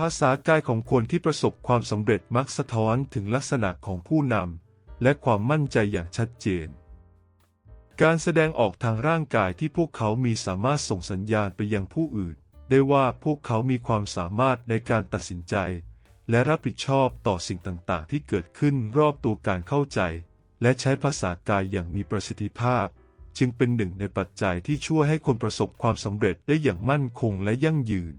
ภาษากายของคนที่ประสบความสำเร็จมักสะท้อนถึงลักษณะของผู้นำและความมั่นใจอย่างชัดเจน การแสดงออกทางร่างกายที่พวกเขามีสามารถส่งสัญญาณไปยังผู้อื่น ได้ว่าพวกเขามีความสามารถในการตัดสินใจ และรับผิดชอบต่อสิ่งต่างๆ ที่เกิดขึ้นรอบตัวการเข้าใจ และใช้ภาษากายอย่างมีประสิทธิภาพ จึงเป็นหนึ่งในปัจจัยที่ช่วยให้คนประสบความสำเร็จได้อย่างมั่นคงและยั่งยืน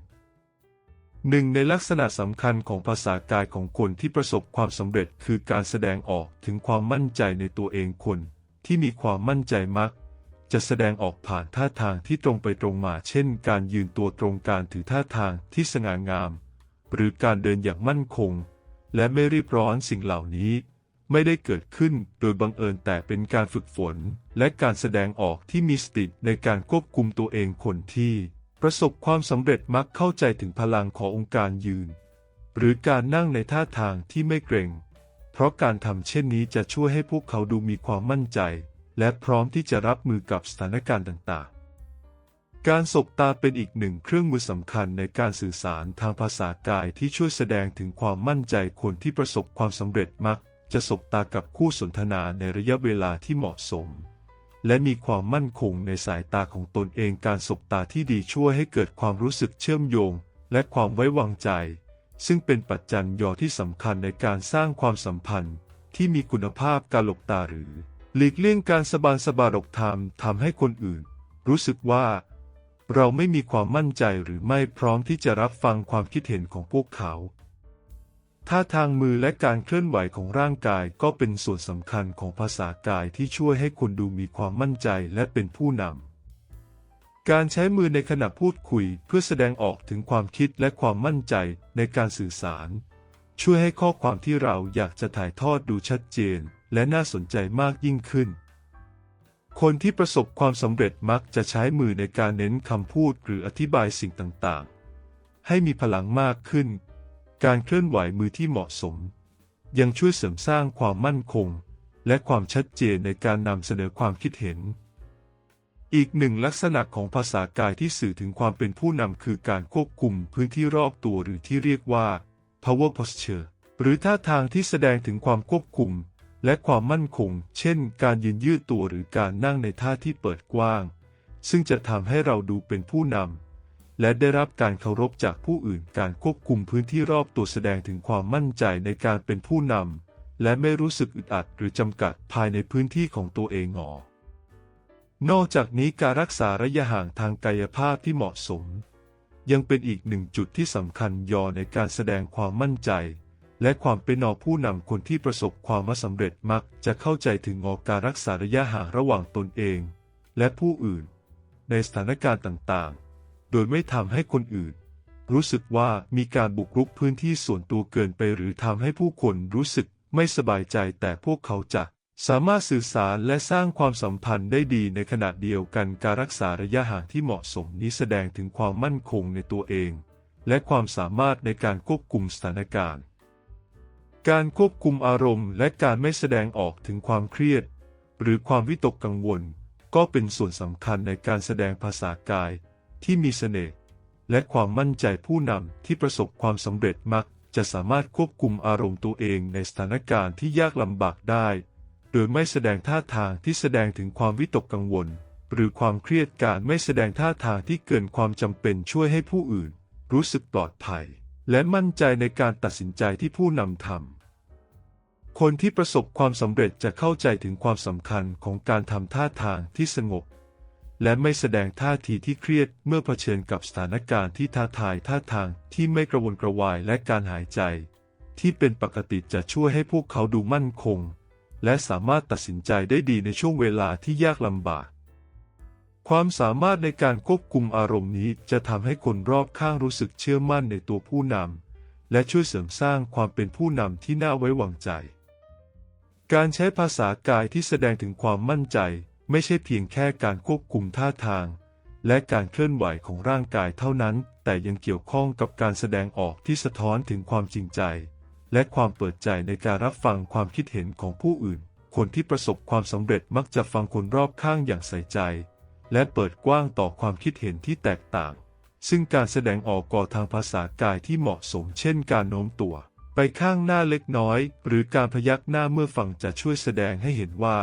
หนึ่งในลักษณะสำคัญของภาษากายของคนที่ประสบความสำเร็จคือการแสดงออกถึงความมั่นใจในตัวเองคนที่มีความมั่นใจมัก จะแสดงออกผ่านท่าทางที่ตรงไปตรงมา เช่น การยืนตัวตรงการถือท่าทางที่สง่างาม หรือการเดินอย่างมั่นคง และไม่รีบร้อนสิ่งเหล่านี้ ไม่ได้เกิดขึ้นโดยบังเอิญแต่เป็นการฝึกฝน และการแสดงออกที่มีสติในการควบคุมตัวเองคนที่ ประสบความสำเร็จมักเข้าใจถึงพลังขององค์การยืน หรือการนั่งในท่าทางที่ไม่เกรง เพราะการทำเช่นนี้จะช่วยให้พวกเขาดูมีความมั่นใจ และพร้อมที่จะรับมือกับสถานการณ์ต่างๆ การสบตาเป็นอีกหนึ่งเครื่องมือสำคัญในการสื่อสารทางภาษากายที่ช่วยแสดงถึงความมั่นใจคนที่ประสบความสำเร็จมักจะสบตากับคู่สนทนาในระยะเวลาที่เหมาะสม และมีความมั่นคงในสายตาของตนเองการสบตาที่ดีช่วยให้เกิดความรู้สึกเชื่อมโยง และความไว้วางใจ ซึ่งเป็นปัจจัยยอที่สำคัญในการสร้างความสัมพันธ์ ที่มีคุณภาพการหลบตาหรือ หลีกเลี่ยงการสบานสบารกธรรมทำให้คนอื่น รู้สึกว่า เราไม่มีความมั่นใจหรือไม่พร้อมที่จะรับฟังความคิดเห็นของพวกเขา ท่าทางมือและการเคลื่อนไหวของร่างกายก็เป็นส่วนสำคัญของภาษากายที่ช่วยให้คนดูมีความมั่นใจและเป็นผู้นำ การใช้มือในขณะพูดคุยเพื่อแสดงออกถึงความคิดและความมั่นใจในการสื่อสาร ช่วยให้ข้อความที่เราอยากจะถ่ายทอดดูชัดเจน และน่าสนใจมากยิ่งขึ้น คนที่ประสบความสำเร็จมักจะใช้มือในการเน้นคำพูดหรืออธิบายสิ่งต่างๆ ให้มีพลังมากขึ้น การเคลื่อนไหวมือที่เหมาะสม ยังช่วยเสริมสร้างความมั่นคง และความชัดเจนในการนำเสนอความคิดเห็น อีกหนึ่งลักษณะของภาษากายที่สื่อถึงความเป็นผู้นำคือการควบคุมพื้นที่รอบตัวหรือที่เรียกว่า power posture หรือท่าทางที่แสดงถึงความควบคุม และความมั่นคง เช่น การยืนยืดตัวหรือการนั่งในท่าที่เปิดกว้าง ซึ่งจะทำให้เราดูเป็นผู้นำ และได้รับการเคารพจากผู้อื่นการควบคุมพื้นที่รอบตัวแสดงถึงความมั่นใจในการเป็นผู้นำและไม่รู้สึกอึดอัดหรือจำกัดภายในพื้นที่ของตัวเองหอนอกจากนี้การรักษาระยะห่างทางกายภาพที่เหมาะสม ยังเป็นอีกหนึ่งจุดที่สำคัญยอในการแสดงความมั่นใจ และความเป็นนอผู้นำคนที่ประสบความสำเร็จมักจะเข้าใจถึงงอการรักษาระยะห่างระหว่างตนเอง และผู้อื่น ในสถานการณ์ต่างๆ โดยไม่ทำให้คนอื่น รู้สึกว่ามีการบุกรุกพื้นที่ส่วนตัวเกินไปหรือทำให้ผู้คนรู้สึกไม่สบายใจแต่พวกเขาจะสามารถสื่อสารและสร้างความสัมพันธ์ได้ดีในขณะเดียวกันการรักษาระยะห่างที่เหมาะสมนี้แสดงถึงความมั่นคงในตัวเอง และความสามารถในการควบคุมสถานการณ์ การควบคุมอารมณ์ และการไม่แสดงออกถึงความเครียด หรือความวิตกกังวล ก็เป็นส่วนสำคัญในการแสดงภาษากาย ที่มีเสน่ห์และความมั่นใจผู้นำที่ประสบความสำเร็จมักจะสามารถควบคุมอารมณ์ตัวเองในสถานการณ์ที่ยากลำบากได้ โดยไม่แสดงท่าทางที่แสดงถึงความวิตกกังวล หรือความเครียดการไม่แสดงท่าทางที่เกินความจำเป็นช่วยให้ผู้อื่น รู้สึกปลอดภัย และมั่นใจในการตัดสินใจที่ผู้นำทำคนที่ประสบความสำเร็จจะเข้าใจถึงความสำคัญของการทำท่าทางที่สงบ และไม่แสดงท่าทีที่เครียดเมื่อเผชิญกับสถานการณ์ที่ท้าทายท่าทางที่ไม่กระวนกระวายและการหายใจ ที่เป็นปกติจะช่วยให้พวกเขาดูมั่นคง และสามารถตัดสินใจได้ดีในช่วงเวลาที่ยากลำบาก ความสามารถในการควบคุมอารมณ์นี้จะทำให้คนรอบข้างรู้สึกเชื่อมั่นในตัวผู้นำและช่วยเสริมสร้างความเป็นผู้นำที่น่าไว้วางใจ การใช้ภาษากายที่แสดงถึงความมั่นใจ ไม่ใช่เพียงแค่การควบคุมท่าทาง และการเคลื่อนไหวของร่างกายเท่านั้น แต่ยังเกี่ยวข้องกับการแสดงออกที่สะท้อนถึงความจริงใจ และความเปิดใจในการรับฟังความคิดเห็นของผู้อื่น คนที่ประสบความสำเร็จมักจะฟังคนรอบข้างอย่างใส่ใจ และเปิดกว้างต่อความคิดเห็นที่แตกต่าง ซึ่งการแสดงออกก่อทางภาษากายที่เหมาะสม เช่น การโน้มตัวไปข้างหน้าเล็กน้อย หรือการพยักหน้าเมื่อฟังจะช่วยแสดงให้เห็นว่า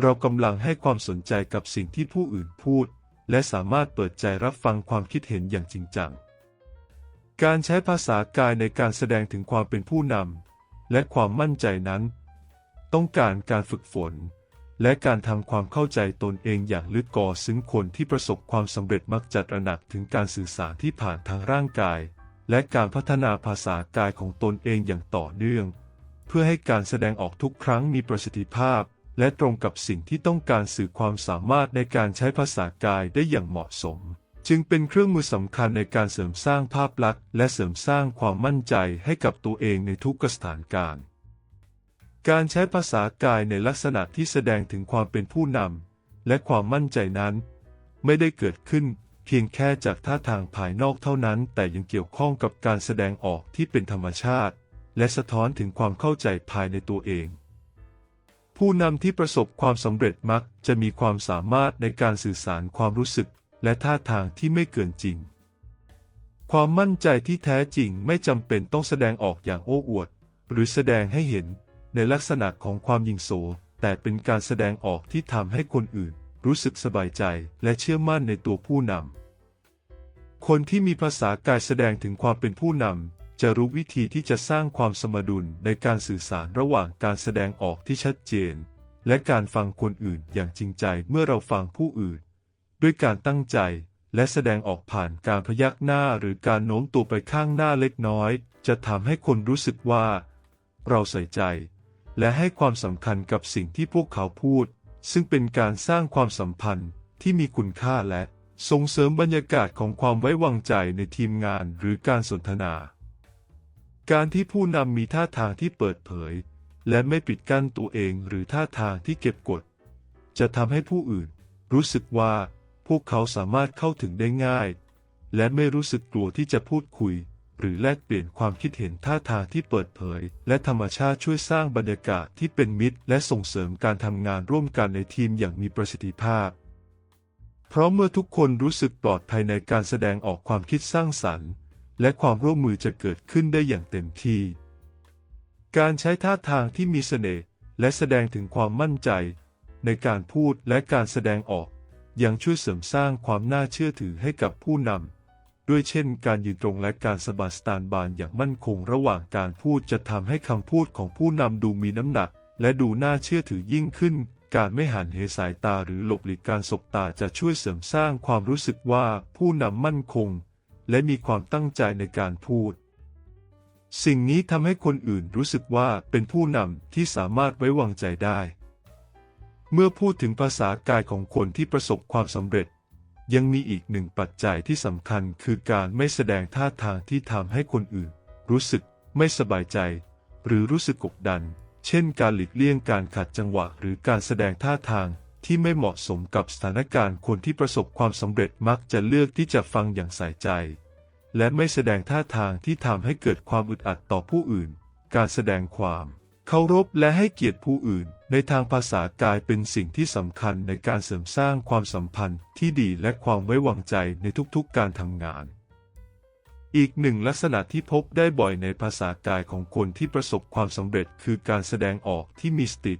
เรากำลังให้ความสนใจกับสิ่งที่ผู้อื่นพูด และสามารถเปิดใจรับฟังความคิดเห็นอย่างจริงจัง การใช้ภาษากายในการแสดงถึงความเป็นผู้นำและความมั่นใจนั้น ต้องการการฝึกฝน และการทำความเข้าใจตนเองอย่างลึกก่อซึ่งคนที่ประสบความสำเร็จมักจะตระหนักถึงการสื่อสารที่ผ่านทางร่างกาย และการพัฒนาภาษากายของตนเองอย่างต่อเนื่อง เพื่อให้การแสดงออกทุกครั้งมีประสิทธิภาพ และตรงกับสิ่งที่ต้องการสื่อความสามารถในการใช้ภาษากายได้อย่างเหมาะสม จึงเป็นเครื่องมือสำคัญในการเสริมสร้างภาพลักษณ์และเสริมสร้างความมั่นใจให้กับตัวเองในทุกสถานการณ์ การใช้ภาษากายในลักษณะที่แสดงถึงความเป็นผู้นำและความมั่นใจนั้น ไม่ได้เกิดขึ้นเพียงแค่จากท่าทางภายนอกเท่านั้น แต่ยังเกี่ยวข้องกับการแสดงออกที่เป็นธรรมชาติ และสะท้อนถึงความเข้าใจภายในตัวเอง ผู้นำที่ประสบความสำเร็จมักจะมีความสามารถในการสื่อสารความรู้สึกและท่าทางที่ไม่เกินจริง ความมั่นใจที่แท้จริงไม่จำเป็นต้องแสดงออกอย่างโอ้อวด หรือแสดงให้เห็นในลักษณะของความยิงโส แต่เป็นการแสดงออกที่ทำให้คนอื่น รู้สึกสบายใจและเชื่อมั่นในตัวผู้นำคนที่มีภาษากายแสดงถึงความเป็นผู้นำ จะรู้วิธีที่จะสร้างความสมดุลในการสื่อสารระหว่างการแสดงออกที่ชัดเจน และการฟังคนอื่นอย่างจริงใจเมื่อเราฟังผู้อื่น ด้วยการตั้งใจและแสดงออกผ่านการพยักหน้าหรือการโน้มตัวไปข้างหน้าเล็กน้อย จะทำให้คนรู้สึกว่า เราใส่ใจ และให้ความสำคัญกับสิ่งที่พวกเขาพูด ซึ่งเป็นการสร้างความสัมพันธ์ที่มีคุณค่าและส่งเสริมบรรยากาศของความไว้วางใจในทีมงานหรือการสนทนา การที่ผู้นำมีท่าทางที่เปิดเผย และไม่ปิดกั้นตัวเองหรือท่าทางที่เก็บกด จะทำให้ผู้อื่น รู้สึกว่าพวกเขาสามารถเข้าถึงได้ง่าย และไม่รู้สึกกลัวที่จะพูดคุย หรือแลกเปลี่ยนความคิดเห็นท่าทางที่เปิดเผย และธรรมชาติช่วยสร้างบรรยากาศที่เป็นมิตร และส่งเสริมการทำงานร่วมกันในทีมอย่างมีประสิทธิภาพ เพราะเมื่อทุกคนรู้สึกปลอดภัยในการแสดงออกความคิดสร้างสรรค์ และความร่วมมือจะเกิดขึ้นได้อย่างเต็มที่ การใช้ท่าทางที่มีเสน่ห์และแสดงถึงความมั่นใจ ในการพูดและการแสดงออก ยังช่วยเสริมสร้างความน่าเชื่อถือให้กับผู้นำด้วยเช่น การยืนตรงและการสะบัดสตานบานอย่างมั่นคงระหว่างการพูดจะทำให้คำพูดของผู้นำดูมีน้ำหนัก และดูน่าเชื่อถือยิ่งขึ้นการไม่หันเหสายตาหรือหลบหลีกการสบตาจะช่วยเสริมสร้างความรู้สึกว่าผู้นำมั่นคง และมีความตั้งใจในการพูด สิ่งนี้ทำให้คนอื่นรู้สึกว่าเป็นผู้นำที่สามารถไว้วางใจได้ เมื่อพูดถึงภาษากายของคนที่ประสบความสำเร็จ ยังมีอีกหนึ่งปัจจัยที่สำคัญคือการไม่แสดงท่าทางที่ทำให้คนอื่น รู้สึกไม่สบายใจ หรือรู้สึกกดดัน เช่น การหลีกเลี่ยงการขัดจังหวะหรือการแสดงท่าทาง ที่ไม่เหมาะสมกับสถานการณ์คนที่ประสบความสำเร็จมักจะเลือกที่จะฟังอย่างใส่ใจ และไม่แสดงท่าทางที่ทำให้เกิดความอึดอัดต่อผู้อื่น การแสดงความเคารพและให้เกียรติผู้อื่น ในทางภาษากายเป็นสิ่งที่สำคัญในการเสริมสร้างความสัมพันธ์ที่ดีและความไว้วางใจในทุกๆการทำงาน อีกหนึ่งลักษณะที่พบได้บ่อยในภาษากายของคนที่ประสบความสำเร็จ คือการแสดงออกที่มีสติ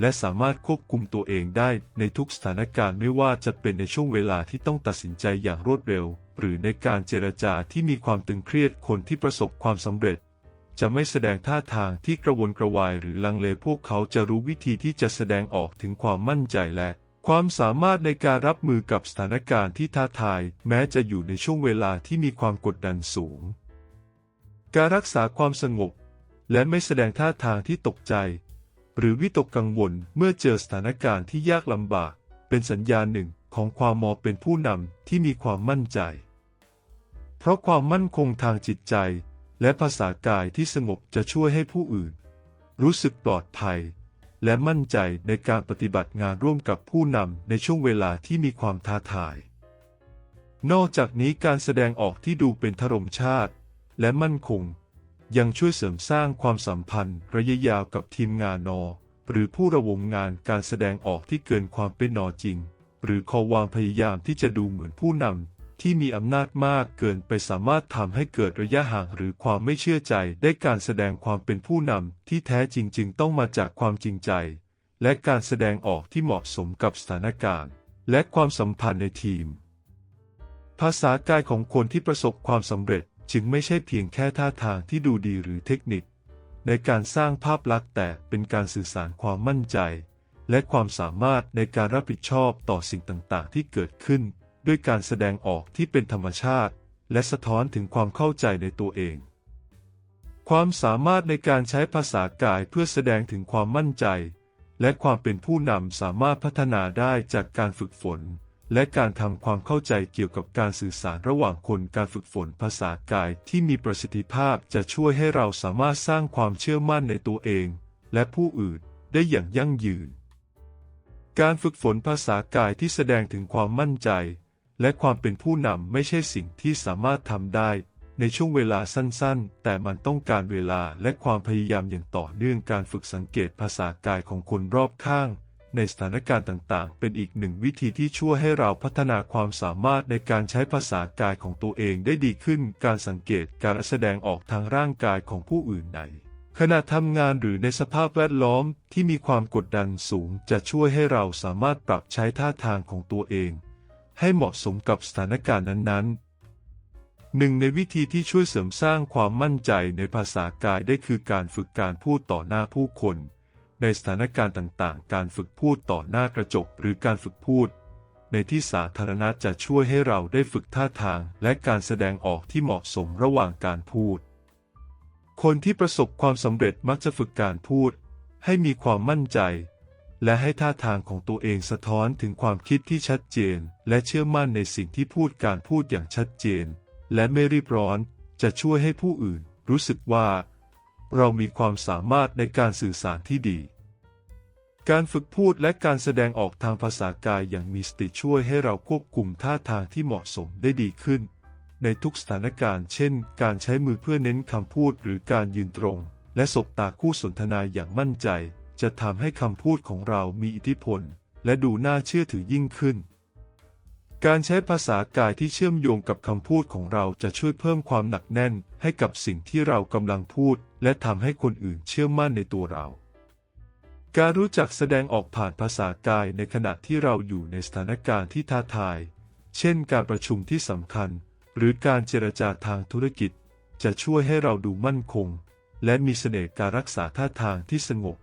และสามารถควบคุมตัวเองได้ในทุกสถานการณ์ไม่ว่าจะเป็นในช่วงเวลาที่ต้องตัดสินใจอย่างรวดเร็ว หรือในการเจรจาที่มีความตึงเครียดคนที่ประสบความสำเร็จ จะไม่แสดงท่าทางที่กระวนกระวายหรือลังเลพวกเขาจะรู้วิธีที่จะแสดงออกถึงความมั่นใจและ ความสามารถในการรับมือกับสถานการณ์ที่ท้าทาย แม้จะอยู่ในช่วงเวลาที่มีความกดดันสูง การรักษาความสงบ และไม่แสดงท่าทางที่ตกใจ หรือวิตกกังวลเมื่อเจอสถานการณ์ที่ยากลำบาก เป็นสัญญาณหนึ่งของความมอเป็นผู้นำที่มีความมั่นใจ เพราะความมั่นคงทางจิตใจ และภาษากายที่สงบจะช่วยให้ผู้อื่น รู้สึกปลอดภัย และมั่นใจในการปฏิบัติงานร่วมกับผู้นำในช่วงเวลาที่มีความท้าทาย นอกจากนี้การแสดงออกที่ดูเป็นธรรมชาติ และมั่นคง ยังช่วยเสริมสร้างความสัมพันธ์ระยะยาวกับทีมงานนอ หรือผู้ระวงงานการแสดงออกที่เกินความเป็นนอจริง หรือขอวางพยายามที่จะดูเหมือนผู้นำที่มีอำนาจมากเกินไปสามารถทำให้เกิดระยะห่างหรือความไม่เชื่อใจได้การแสดงความเป็นผู้นำที่แท้จริงจึงต้องมาจากความจริงใจ และการแสดงออกที่เหมาะสมกับสถานการณ์ และความสัมพันธ์ในทีม ภาษากายของคนที่ประสบความสำเร็จ จึงไม่ใช่เพียงแค่ท่าทางที่ดูดีหรือเทคนิค ในการสร้างภาพลักษณ์แต่เป็นการสื่อสารความมั่นใจ และความสามารถในการรับผิดชอบต่อสิ่งต่างๆ ที่เกิดขึ้น ด้วยการแสดงออกที่เป็นธรรมชาติ และสะท้อนถึงความเข้าใจในตัวเอง ความสามารถในการใช้ภาษากายเพื่อแสดงถึงความมั่นใจ และความเป็นผู้นำสามารถพัฒนาได้จากการฝึกฝน และการทำความเข้าใจเกี่ยวกับการสื่อสารระหว่างคนการฝึกฝนภาษากายที่มีประสิทธิภาพจะช่วยให้เราสามารถสร้างความเชื่อมั่นในตัวเอง และผู้อื่นได้อย่างยั่งยืน การฝึกฝนภาษากายที่แสดงถึงความมั่นใจ และความเป็นผู้นำไม่ใช่สิ่งที่สามารถทำได้ในช่วงเวลาสั้นๆ แต่มันต้องการเวลาและความพยายามอย่างต่อเนื่องการฝึกสังเกตภาษากายของคนรอบข้าง ในสถานการณ์ต่างๆ เป็นอีกหนึ่งวิธีที่ช่วยให้เราพัฒนาความสามารถในการใช้ภาษากายของตัวเองได้ดีขึ้น การสังเกตการแสดงออกทางร่างกายของผู้อื่นในขณะทำงานหรือในสภาพแวดล้อมที่มีความกดดันสูง จะช่วยให้เราสามารถปรับใช้ท่าทางของตัวเอง ให้เหมาะสมกับสถานการณ์นั้นๆหนึ่งในวิธีที่ช่วยเสริมสร้างความมั่นใจในภาษากายได้คือการฝึกการพูดต่อหน้าผู้คน ในสถานการณ์ต่างๆ การฝึกพูดต่อหน้ากระจกหรือการฝึกพูด ในที่สาธารณะจะช่วยให้เราได้ฝึกท่าทางและการแสดงออกที่เหมาะสมระหว่างการพูด คนที่ประสบความสำเร็จมักจะฝึกการพูด ให้มีความมั่นใจ และให้ท่าทางของตัวเองสะท้อนถึงความคิดที่ชัดเจน และเชื่อมั่นในสิ่งที่พูดการพูดอย่างชัดเจน และไม่รีบร้อนจะช่วยให้ผู้อื่นรู้สึกว่า เรามีความสามารถในการสื่อสารที่ดี การฝึกพูดและการแสดงออกทางภาษากายอย่างมีสติช่วยให้เราควบคุมท่าทางที่เหมาะสมได้ดีขึ้น ในทุกสถานการณ์ เช่น การใช้มือเพื่อเน้นคำพูดหรือการยืนตรง และสบตาคู่สนทนาอย่างมั่นใจ จะทำให้คำพูดของเรามีอิทธิพล และดูน่าเชื่อถือยิ่งขึ้น การใช้ภาษากายที่เชื่อมโยงกับคำพูดของเราจะช่วยเพิ่มความหนักแน่นให้กับสิ่งที่เรากำลังพูด และทำให้คนอื่นเชื่อมั่นในตัวเรา การรู้จักแสดงออกผ่านภาษากายในขณะที่เราอยู่ในสถานการณ์ที่ท้าทาย เช่น การประชุมที่สำคัญ หรือการเจรจาทางธุรกิจ จะช่วยให้เราดูมั่นคง และมีเสน่ห์การรักษาท่าทางที่สงบ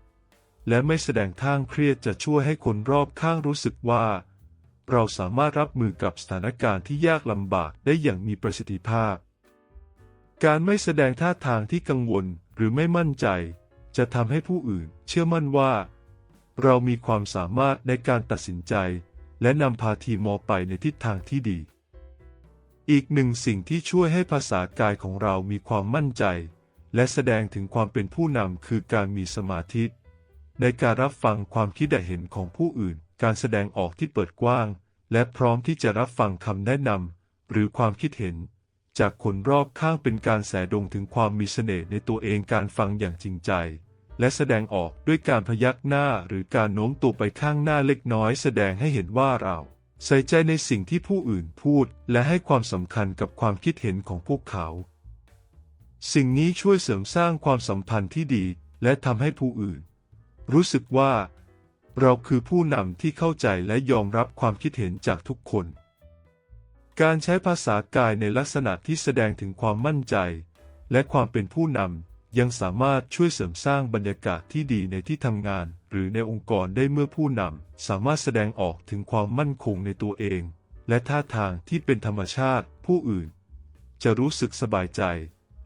และไม่แสดงท่างเครียดจะช่วยให้คนรอบข้างรู้สึกว่า เราสามารถรับมือกับสถานการณ์ที่ยากลำบากได้อย่างมีประสิทธิภาพ การไม่แสดงท่าทางที่กังวลหรือไม่มั่นใจ จะทำให้ผู้อื่นเชื่อมั่นว่า เรามีความสามารถในการตัดสินใจ และนำพาทีมอไปในทิศทางที่ดี อีกหนึ่งสิ่งที่ช่วยให้ภาษากายของเรามีความมั่นใจ และแสดงถึงความเป็นผู้นำคือการมีสมาธิในการรับฟังความคิดเห็นของผู้อื่น การแสดงออกที่เปิดกว้าง และพร้อมที่จะรับฟังคำแนะนำหรือความคิดเห็น จากคนรอบข้างเป็นการแสดงถึงความมีเสน่ห์ในตัวเองการฟังอย่างจริงใจและแสดงออกด้วยการพยักหน้าหรือการโน้มตัวไปข้างหน้าเล็กน้อยแสดงให้เห็นว่าเรา ใส่ใจในสิ่งที่ผู้อื่นพูด และให้ความสำคัญกับความคิดเห็นของพวกเขา สิ่งนี้ช่วยเสริมสร้างความสัมพันธ์ที่ดี และทำให้ผู้อื่น รู้สึกว่า เราคือผู้นำที่เข้าใจและยอมรับความคิดเห็นจากทุกคน การใช้ภาษากายในลักษณะที่แสดงถึงความมั่นใจ และความเป็นผู้นำยังสามารถช่วยเสริมสร้างบรรยากาศที่ดีในที่ทำงาน หรือในองค์กรได้เมื่อผู้นำสามารถแสดงออกถึงความมั่นคงในตัวเอง และท่าทางที่เป็นธรรมชาติ ผู้อื่น จะรู้สึกสบายใจ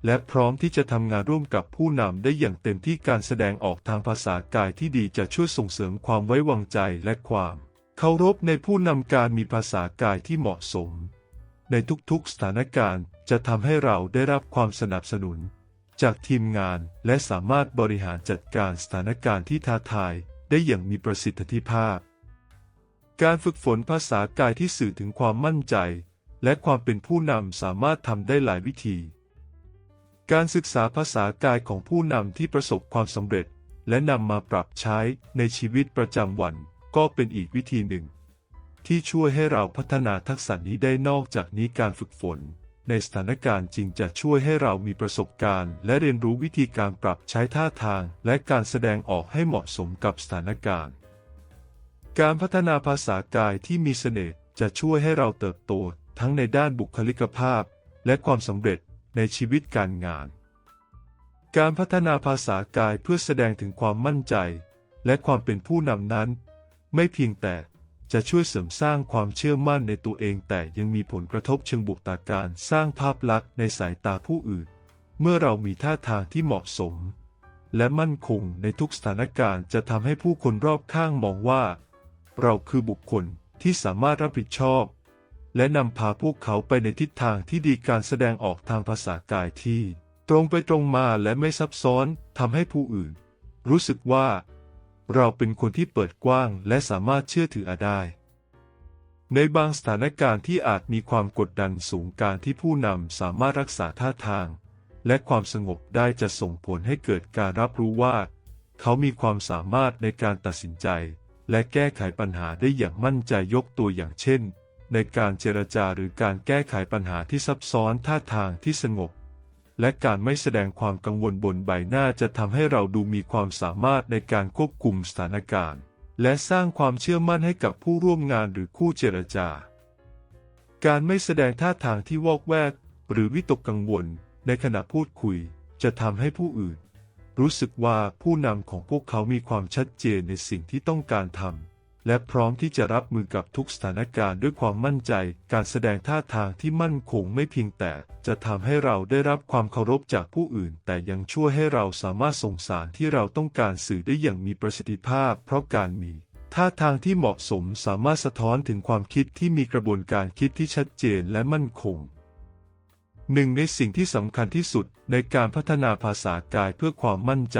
และพร้อมที่จะทำงานร่วมกับผู้นำได้อย่างเต็มที่การแสดงออกทางภาษากายที่ดีจะช่วยส่งเสริมความไว้วางใจและความเคารพในผู้นำการมีภาษากายที่เหมาะสม ในทุกๆสถานการณ์จะทำให้เราได้รับความสนับสนุน จากทีมงานและสามารถบริหารจัดการสถานการณ์ที่ท้าทายได้อย่างมีประสิทธิภาพ การฝึกฝนภาษากายที่สื่อถึงความมั่นใจ และความเป็นผู้นำสามารถทำได้หลายวิธี การศึกษาภาษากายของผู้นำที่ประสบความสำเร็จ และนำมาปรับใช้ในชีวิตประจำวัน ก็เป็นอีกวิธีหนึ่ง ที่ช่วยให้เราพัฒนาทักษะนี้ได้นอกจากนี้การฝึกฝน ในสถานการณ์จริงจะช่วยให้เรามีประสบการณ์ และเรียนรู้วิธีการปรับใช้ท่าทาง และการแสดงออกให้เหมาะสมกับสถานการณ์ การพัฒนาภาษากายที่มีเสน่ห์จะช่วยให้เราเติบโตทั้งในด้านบุคลิกภาพ และความสำเร็จ ในชีวิตการงาน การพัฒนาภาษากายเพื่อแสดงถึงความมั่นใจ และความเป็นผู้นำนั้น ไม่เพียงแต่จะช่วยเสริมสร้างความเชื่อมั่นในตัวเองแต่ยังมีผลกระทบเชิงบวกต่อการสร้างภาพลักษณ์ในสายตาผู้อื่น เมื่อเรามีท่าทางที่เหมาะสม และมั่นคงในทุกสถานการณ์จะทำให้ผู้คนรอบข้างมองว่า เราคือบุคคลที่สามารถรับผิดชอบ และนำพาพวกเขาไปในทิศทางที่ดีการแสดงออกทางภาษากายที่ ตรงไปตรงมาและไม่ซับซ้อนทำให้ผู้อื่น รู้สึกว่า เราเป็นคนที่เปิดกว้างและสามารถเชื่อถือได้ ในบางสถานการณ์ที่อาจมีความกดดันสูงการที่ผู้นำสามารถรักษาท่าทาง และความสงบได้จะส่งผลให้เกิดการรับรู้ว่า เขามีความสามารถในการตัดสินใจ และแก้ไขปัญหาได้อย่างมั่นใจยกตัวอย่างเช่น ในการเจรจาหรือการแก้ไขปัญหาที่ซับซ้อนท่าทางที่สงบ และการไม่แสดงความกังวลบนใบหน้าจะทำให้เราดูมีความสามารถในการควบคุมสถานการณ์ และสร้างความเชื่อมั่นให้กับผู้ร่วมงานหรือคู่เจรจา การไม่แสดงท่าทางที่วอกแวก หรือวิตกกังวล ในขณะพูดคุย จะทำให้ผู้อื่น รู้สึกว่าผู้นำของพวกเขามีความชัดเจนในสิ่งที่ต้องการทำ และพร้อมที่จะรับมือกับทุกสถานการณ์ด้วยความมั่นใจ การแสดงท่าทางที่มั่นคงไม่เพียงแต่ จะทำให้เราได้รับความเคารพจากผู้อื่น แต่ยังช่วยให้เราสามารถส่งสารที่เราต้องการสื่อได้อย่างมีประสิทธิภาพ เพราะการมีท่าทางที่เหมาะสมสามารถสะท้อนถึงความคิดที่มีกระบวนการคิดที่ชัดเจนและมั่นคงหนึ่งในสิ่งที่สำคัญที่สุดในการพัฒนาภาษากายเพื่อความมั่นใจ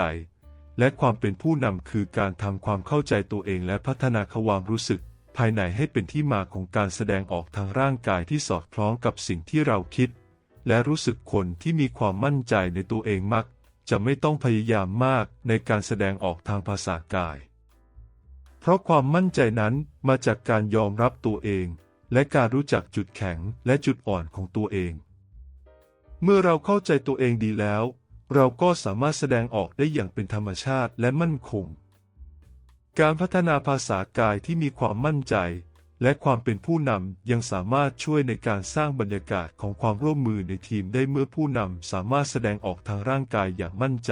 และความเป็นผู้นำคือการทำความเข้าใจตัวเองและพัฒนาความรู้สึก ภายในให้เป็นที่มาของการแสดงออกทางร่างกายที่สอดคล้องกับสิ่งที่เราคิด และรู้สึกคนที่มีความมั่นใจในตัวเองมัก จะไม่ต้องพยายามมากในการแสดงออกทางภาษากาย เพราะความมั่นใจนั้นมาจากการยอมรับตัวเอง และการรู้จักจุดแข็งและจุดอ่อนของตัวเอง เมื่อเราเข้าใจตัวเองดีแล้ว เราก็สามารถแสดงออกได้อย่างเป็นธรรมชาติและมั่นคง การพัฒนาภาษากายที่มีความมั่นใจ และความเป็นผู้นำยังสามารถช่วยในการสร้างบรรยากาศของความร่วมมือในทีมได้เมื่อผู้นำสามารถแสดงออกทางร่างกายอย่างมั่นใจ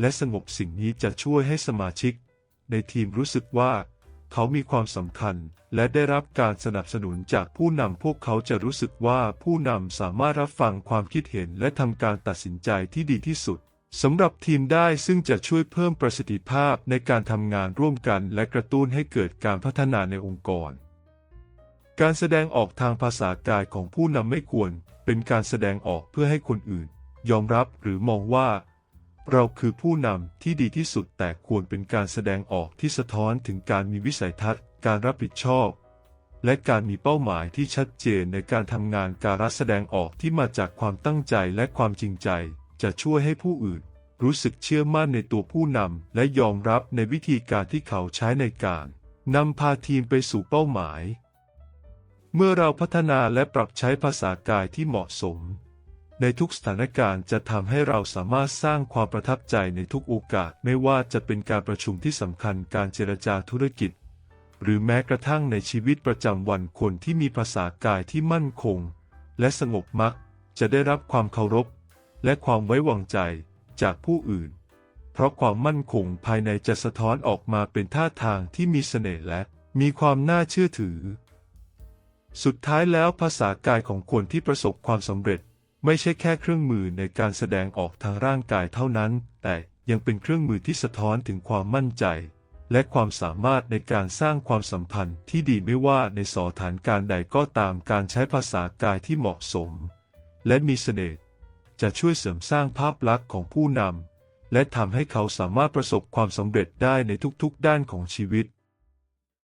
และสงบสิ่งนี้จะช่วยให้สมาชิก ในทีมรู้สึกว่า เขามีความสำคัญ และได้รับการสนับสนุนจากผู้นำพวกเขาจะรู้สึกว่าผู้นำสามารถรับฟังความคิดเห็นและทำการตัดสินใจที่ดีที่สุดสำหรับทีมได้ซึ่งจะช่วยเพิ่มประสิทธิภาพในการทำงานร่วมกัน และกระตุ้นให้เกิดการพัฒนาในองค์กร การแสดงออกทางภาษากายของผู้นำไม่ควร เป็นการแสดงออกเพื่อให้คนอื่น ยอมรับหรือมองว่า เราคือผู้นำที่ดีที่สุดแต่ควรเป็นการแสดงออกที่สะท้อนถึงการมีวิสัยทัศน์ การรับผิดชอบ และการมีเป้าหมายที่ชัดเจนในการทำงานการแสดงออกที่มาจากความตั้งใจและความจริงใจ จะช่วยให้ผู้อื่น รู้สึกเชื่อมั่นในตัวผู้นำและยอมรับในวิธีการที่เขาใช้ในการนำพาทีมไปสู่เป้าหมาย เมื่อเราพัฒนาและปรับใช้ภาษากายที่เหมาะสม ในทุกสถานการณ์จะทำให้เราสามารถสร้างความประทับใจในทุกโอกาส ไม่ว่าจะเป็นการประชุมที่สำคัญการเจรจาธุรกิจ หรือแม้กระทั่งในชีวิตประจำวันคนที่มีภาษากายที่มั่นคง และสงบมักจะได้รับความเคารพ และความไว้วางใจจากผู้อื่น เพราะความมั่นคงภายในจะสะท้อนออกมาเป็นท่าทางที่มีเสน่ห์และมีความน่าเชื่อถือ สุดท้ายแล้วภาษากายของคนที่ประสบความสำเร็จ ไม่ใช่แค่เครื่องมือในการแสดงออกทางร่างกายเท่านั้น แต่ยังเป็นเครื่องมือที่สะท้อนถึงความมั่นใจ และความสามารถในการสร้างความสัมพันธ์ที่ดีไม่ว่าในสถานการณ์ใดก็ตามการใช้ภาษากายที่เหมาะสม และมีเสน่ห์จะช่วยเสริมสร้างภาพลักษณ์ของผู้นำและทำให้เขาสามารถประสบความสำเร็จได้ในทุกๆด้านของชีวิต